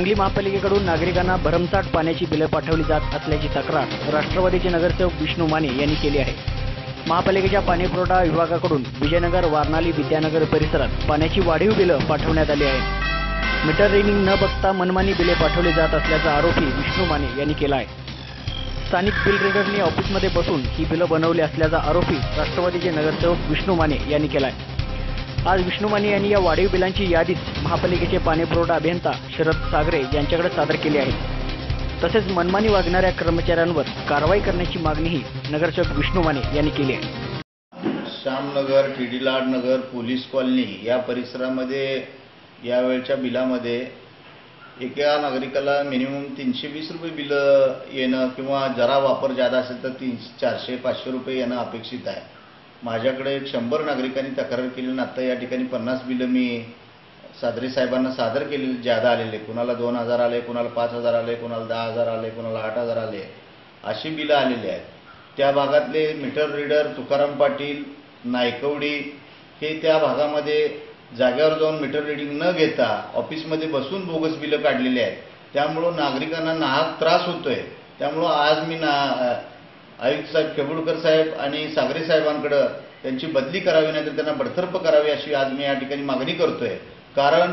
सांगली महापालिकेकडून नागरिकांना भरमसाठ पाण्याची बिलं पाठवली जात असल्याची तक्रार राष्ट्रवादीचे नगरसेवक विष्णू माने यांनी केली आहे. महापालिकेच्या पाणीपुरवठा विभागाकडून विजयनगर वारणाली विद्यानगर परिसरात पाण्याची वाढीव बिलं पाठवण्यात आली आहेत. मीटर रिडिंग न बघता मनमानी बिले पाठवली जात असल्याचा आरोपही विष्णू माने यांनी केला आहे. स्थानिक बिल रिडरनी ऑफिसमध्ये बसून ही बिलं बनवली असल्याचा आरोपी राष्ट्रवादीचे नगरसेवक विष्णू माने यांनी केला आहे. आज विष्णुमानी यांनी या वाढीव बिलांची यादीच महापालिकेचे पाणीपुरवठा अभियंता शरद सागरे यांच्याकडे सादर केली आहे. तसेच मनमानी वागणाऱ्या कर्मचाऱ्यांवर कारवाई करण्याची मागणीही नगरसेवक विष्णू माने यांनी केली आहे. श्यामनगर टिडीलाड नगर पोलीस कॉलनी या परिसरामध्ये यावेळच्या बिलामध्ये एका नागरिकाला मिनिमम तीनशे वीस रुपये बिलं येणं किंवा जरा वापर जादा असेल तर तीनशे चारशे पाचशे रुपये येणं अपेक्षित आहे. माझ्याकडे शंभर नागरिकांनी तक्रार केली आणि आत्ता या ठिकाणी पन्नास बिलं मी सादरी साहेबांना सादर केलेले ज्यादा आलेले. कुणाला दोन हजार आले कुणाला पाच हजार आले कुणाला दहा हजार आले कुणाला आठ हजार आले अशी बिलं आलेली आहेत. त्या भागातले मीटर रीडर तुकाराम पाटील नायकवडी हे त्या भागामध्ये जागेवर जाऊन मीटर रिडिंग न घेता ऑफिसमध्ये बसून बोगस बिलं काढलेली आहेत. त्यामुळं नागरिकांना नाहक त्रास होतोय. त्यामुळं आज मी ना आयुक्त साहेब केबुलकर साहेब आणि सागरे साहेबांकडं त्यांची बदली करावी नाही तर त्यांना बडतर्फ करावी अशी आज मी या ठिकाणी मागणी करतोय. कारण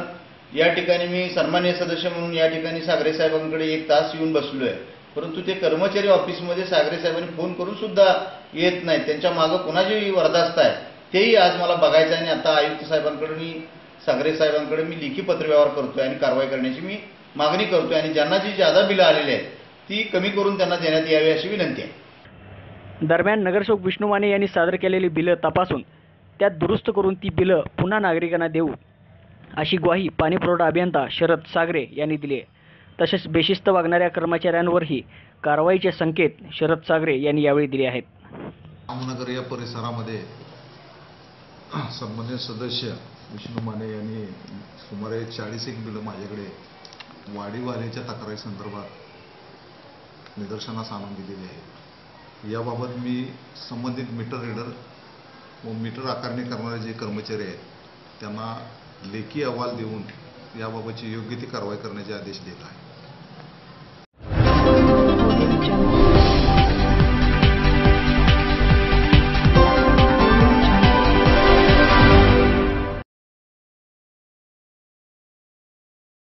या ठिकाणी मी सन्मान्य सदस्य म्हणून या ठिकाणी सागरे साहेबांकडे एक तास येऊन बसलो आहे परंतु ते कर्मचारी ऑफिसमध्ये सागरे साहेबांनी फोन करून सुद्धा येत नाहीत. त्यांच्या मागं कुणाची वरदास्त आहे तेही आज मला बघायचं आहे आणि आता आयुक्त साहेबांकडे मी सागरे साहेबांकडे मी लेखी पत्रव्यवहार करतोय आणि कारवाई करण्याची मी मागणी करतोय. आणि ज्यांना जी जादा बिलं आलेली आहेत ती कमी करून त्यांना देण्यात यावी अशी विनंती आहे. दरम्यान नगरसेवक विष्णू माने यांनी सादर केलेली बिलं तपासून त्यात दुरुस्त करून ती बिलं पुन्हा नागरिकांना देऊ अशी ग्वाही पाणीपुरवठा अभियंता शरद सागरे यांनी दिली आहे. तसेच बेशिस्त वागणाऱ्या कर्मचाऱ्यांवरही कारवाईचे संकेत शरद सागरे यांनी यावेळी दिले आहेत. रामनगर या परिसरामध्ये संबंधित सदस्य विष्णू माने यांनी सुमारे चाळीस एक बिलं माझ्याकडे वाढीवाल्याच्या तक्रारी संदर्भात निदर्शनास आणून दिलेली आहे याबाबत मी संबंधित मीटर रीडर व मीटर आकारणी करणारे जे कर्मचारी आहेत त्यांना लेखी अहवाल देऊन याबाबतची योग्य ती कारवाई करण्याचे आदेश दिला आहे